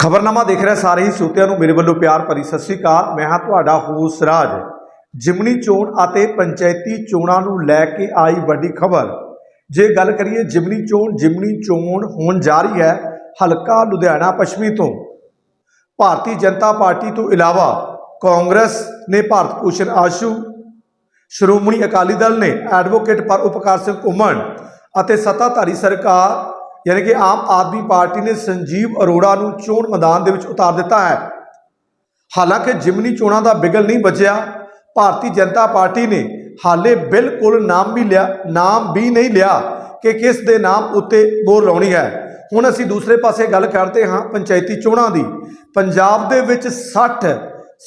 ਖਬਰਨਾਮਾ ਦੇਖ ਰਹੇ ਸਾਰੇ ਹੀ ਸਰੋਤਿਆਂ ਨੂੰ ਮੇਰੇ ਵੱਲੋਂ ਪਿਆਰ ਭਰੀ ਸਤਿ ਸ੍ਰੀ ਅਕਾਲ। ਮੈਂ ਹਾਂ ਤੁਹਾਡਾ ਹੋਸ ਰਾਜ। ਜਿਮਨੀ ਚੋਣ ਅਤੇ ਪੰਚਾਇਤੀ ਚੋਣਾਂ ਨੂੰ ਲੈ ਕੇ ਆਈ ਵੱਡੀ ਖਬਰ। ਜੇ ਗੱਲ ਕਰੀਏ ਜਿਮਨੀ ਚੋਣ ਜਿਮਨੀ ਚੋਣ ਹੋਣ ਜਾ ਰਹੀ ਹੈ ਹਲਕਾ ਲੁਧਿਆਣਾ ਪੱਛਮੀ ਤੋਂ। ਭਾਰਤੀ ਜਨਤਾ ਪਾਰਟੀ ਤੋਂ ਇਲਾਵਾ ਕਾਂਗਰਸ ਨੇ ਭਾਰਤ ਭੂਸ਼ਣ ਆਸ਼ੂ, ਸ਼੍ਰੋਮਣੀ ਅਕਾਲੀ ਦਲ ਨੇ ਐਡਵੋਕੇਟ ਪਰ ਉਪਕਾਰ ਸਿੰਘ ਘੁੰਮਣ ਅਤੇ ਸੱਤਾਧਾਰੀ ਸਰਕਾਰ ਯਾਨੀ ਕਿ ਆਮ ਆਦਮੀ ਪਾਰਟੀ ਨੇ ਸੰਜੀਵ ਅਰੋੜਾ ਨੂੰ ਚੋਣ ਮੈਦਾਨ ਦੇ ਵਿੱਚ ਉਤਾਰ ਦਿੱਤਾ ਹੈ। ਹਾਲਾਂਕਿ ਜਿਮਨੀ ਚੋਣਾਂ ਦਾ ਬਿਗਲ ਨਹੀਂ ਬਚਿਆ, ਭਾਰਤੀ ਜਨਤਾ ਪਾਰਟੀ ਨੇ ਹਾਲੇ ਬਿਲਕੁਲ ਨਾਮ ਵੀ ਲਿਆ, ਨਾਮ ਵੀ ਨਹੀਂ ਲਿਆ ਕਿ ਕਿਸ ਦੇ ਨਾਮ ਉੱਤੇ ਬੋਰ ਲਾਉਣੀ ਹੈ। ਹੁਣ ਅਸੀਂ ਦੂਸਰੇ ਪਾਸੇ ਗੱਲ ਕਰਦੇ ਹਾਂ ਪੰਚਾਇਤੀ ਚੋਣਾਂ ਦੀ। ਪੰਜਾਬ ਦੇ ਵਿੱਚ 60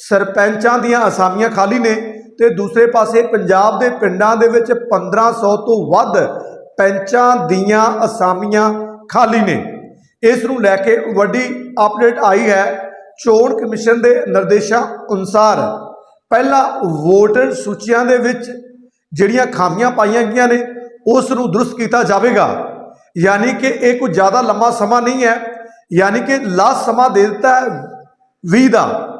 ਸਰਪੰਚਾਂ ਦੀਆਂ ਅਸਾਮੀਆਂ ਖਾਲੀ ਨੇ ਤੇ ਦੂਸਰੇ ਪਾਸੇ ਪੰਜਾਬ ਦੇ ਪਿੰਡਾਂ ਦੇ ਵਿੱਚ 1500 ਤੋਂ ਵੱਧ ਪੰਚਾਂ ਦੀਆਂ ਅਸਾਮੀਆਂ ਖਾਲੀ ਨੇ। ਇਸ ਨੂੰ ਲੈ ਕੇ ਵੱਡੀ ਅਪਡੇਟ ਆਈ ਹੈ। ਚੋਣ ਕਮਿਸ਼ਨ ਦੇ ਨਿਰਦੇਸ਼ਾਂ ਅਨੁਸਾਰ ਪਹਿਲਾਂ ਵੋਟਰ ਸੂਚੀਆਂ ਦੇ ਵਿੱਚ ਜਿਹੜੀਆਂ ਖਾਮੀਆਂ ਪਾਈਆਂ ਗਈਆਂ ਨੇ, ਉਸ ਨੂੰ ਦਰੁਸਤ ਕੀਤਾ ਜਾਵੇਗਾ। ਯਾਨੀ ਕਿ ਇਹ ਕੋਈ ਜ਼ਿਆਦਾ ਲੰਮਾ ਸਮਾਂ ਨਹੀਂ ਹੈ। ਯਾਨੀ ਕਿ ਲਾਸਟ ਸਮਾਂ ਦੇ ਦਿੱਤਾ ਹੈ 20 ਦਾ।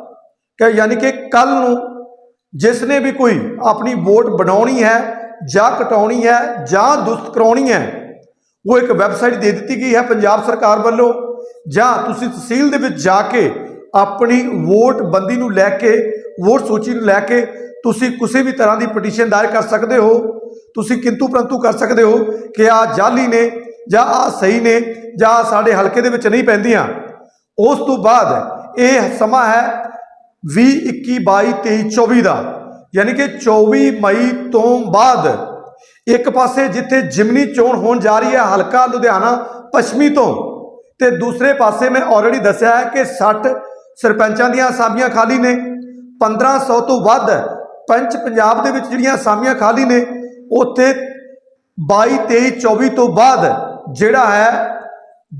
ਕਿ ਯਾਨੀ ਕਿ ਕੱਲ ਨੂੰ ਜਿਸ ਨੇ ਵੀ ਕੋਈ ਆਪਣੀ ਵੋਟ ਬਣਾਉਣੀ ਹੈ ਜਾਂ ਕਟਾਉਣੀ ਹੈ ਜਾਂ ਦੁਸਤ ਕਰਾਉਣੀ ਹੈ ਉਹ ਇੱਕ ਵੈਬਸਾਈਟ ਦੇ ਦਿੱਤੀ ਗਈ ਹੈ ਪੰਜਾਬ ਸਰਕਾਰ ਵੱਲੋਂ। ਜਾਂ ਤੁਸੀਂ ਤਹਿਸੀਲ ਦੇ ਵਿੱਚ ਜਾ ਕੇ ਆਪਣੀ ਵੋਟ ਬੰਦੀ ਨੂੰ ਲੈ ਕੇ, ਵੋਟ ਸੂਚੀ ਨੂੰ ਲੈ ਕੇ ਤੁਸੀਂ ਕਿਸੇ ਵੀ ਤਰ੍ਹਾਂ ਦੀ ਪਟੀਸ਼ਨ ਦਾਇਰ ਕਰ ਸਕਦੇ ਹੋ। ਤੁਸੀਂ ਕਿੰਤੂ ਪਰੰਤੂ ਕਰ ਸਕਦੇ ਹੋ ਕਿ ਆ ਜਾਲੀ ਨੇ ਜਾਂ ਆ ਸਹੀ ਨੇ ਜਾਂ ਸਾਡੇ ਹਲਕੇ ਦੇ ਵਿੱਚ ਨਹੀਂ ਪੈਂਦੀਆਂ। ਉਸ ਤੋਂ ਬਾਅਦ ਇਹ ਸਮਾਂ ਹੈ 20 21 22 23 24 ਦਾ। ਯਾਨੀ ਕਿ 24 ਮਈ ਤੋਂ ਬਾਅਦ ਇੱਕ ਪਾਸੇ ਜਿੱਥੇ ਜਿਮਨੀ ਚੋਣ ਹੋਣ ਜਾ ਰਹੀ ਹੈ, ਹਲਕਾ ਲੁਧਿਆਣਾ ਪੱਛਮੀ ਤੋਂ, ਤੇ ਦੂਸਰੇ ਪਾਸੇ ਮੈਂ ਆਲਰੇਡੀ ਦੱਸਿਆ ਹੈ ਕਿ 60 ਸਰਪੰਚਾਂ ਦੀਆਂ ਅਸਾਮੀਆਂ ਖਾਲੀ ਨੇ 1500 ਤੋਂ ਵੱਧ ਪੰਚ ਪੰਜਾਬ ਦੇ ਵਿੱਚ ਜਿਹੜੀਆਂ ਅਸਾਮੀਆਂ ਖਾਲੀ ਨੇ, ਉੱਥੇ 22 23 24 ਤੋਂ ਬਾਅਦ ਜਿਹੜਾ ਹੈ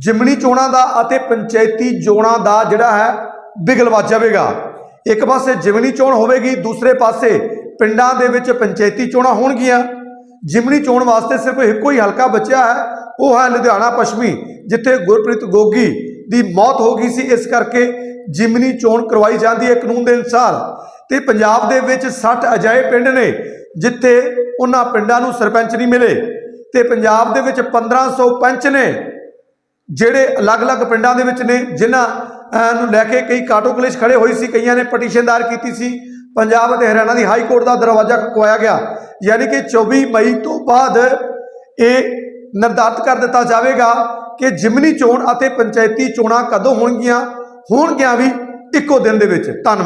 ਜਿਮਨੀ ਚੋਣਾਂ ਦਾ ਅਤੇ ਪੰਚਾਇਤੀ ਚੋਣਾਂ ਦਾ ਜਿਹੜਾ ਹੈ ਬਿਗਲ ਵੱਜ ਜਾਵੇਗਾ। ਇੱਕ ਪਾਸੇ ਜਿਮਨੀ ਚੋਣ ਹੋਵੇਗੀ, ਦੂਸਰੇ ਪਾਸੇ ਪਿੰਡਾਂ ਦੇ ਵਿੱਚ ਪੰਚਾਇਤੀ ਚੋਣਾਂ ਹੋਣਗੀਆਂ। ਜਿਮਨੀ ਚੋਣ ਵਾਸਤੇ ਸਿਰਫ ਇੱਕੋ ਹੀ ਹਲਕਾ ਬਚਿਆ ਹੈ, ਉਹ ਹੈ ਲੁਧਿਆਣਾ ਪੱਛਮੀ, ਜਿੱਥੇ ਗੁਰਪ੍ਰੀਤ ਗੋਗੀ ਦੀ ਮੌਤ ਹੋ ਗਈ ਸੀ। ਇਸ ਕਰਕੇ ਜਿਮਨੀ ਚੋਣ ਕਰਵਾਈ ਜਾਂਦੀ ਹੈ ਕਾਨੂੰਨ ਦੇ ਅਨੁਸਾਰ। ਤੇ ਪੰਜਾਬ ਦੇ ਵਿੱਚ 60 ਅਜਾਏ ਪਿੰਡ ਨੇ ਜਿੱਥੇ ਉਹਨਾਂ ਪਿੰਡਾਂ ਨੂੰ ਸਰਪੰਚ ਨਹੀਂ ਮਿਲੇ। ਤੇ ਪੰਜਾਬ ਦੇ ਵਿੱਚ 1500 ਪੰਚ ਨੇ, ਜਿਹੜੇ ਅਲੱਗ-ਅਲੱਗ ਪਿੰਡਾਂ ਦੇ ਵਿੱਚ ਨੇ, ਜਿਨ੍ਹਾਂ ਨੂੰ ਲੈ ਕੇ ਕਈ ਕਾਟੋ ਕਲੇਸ਼ ਖੜੇ ਹੋਈ ਸੀ, ਕਈਆਂ ਨੇ ਪਟੀਸ਼ਨ ਦਾਇਰ ਕੀਤੀ ਸੀ। ਪੰਜਾਬ ਅਤੇ ਹਰਿਆਣਾ ਦੀ ਹਾਈ ਕੋਰਟ ਦਾ ਦਰਵਾਜ਼ਾ ਖੁਆਇਆ ਗਿਆ। ਯਾਨੀ ਕਿ 24 ਮਈ ਤੋਂ ਬਾਅਦ ਇਹ ਨਿਰਧਾਰਤ ਕਰ ਦਿੱਤਾ ਜਾਵੇਗਾ ਕਿ ਜਿਮਨੀ ਚੋਣ ਅਤੇ ਪੰਚਾਇਤੀ ਚੋਣਾਂ ਕਦੋਂ ਹੋਣਗੀਆਂ ਹੋਣਗੀਆਂ ਵੀ ਇੱਕੋ ਦਿਨ ਦੇ ਵਿੱਚ। ਧੰਨਵਾਦ।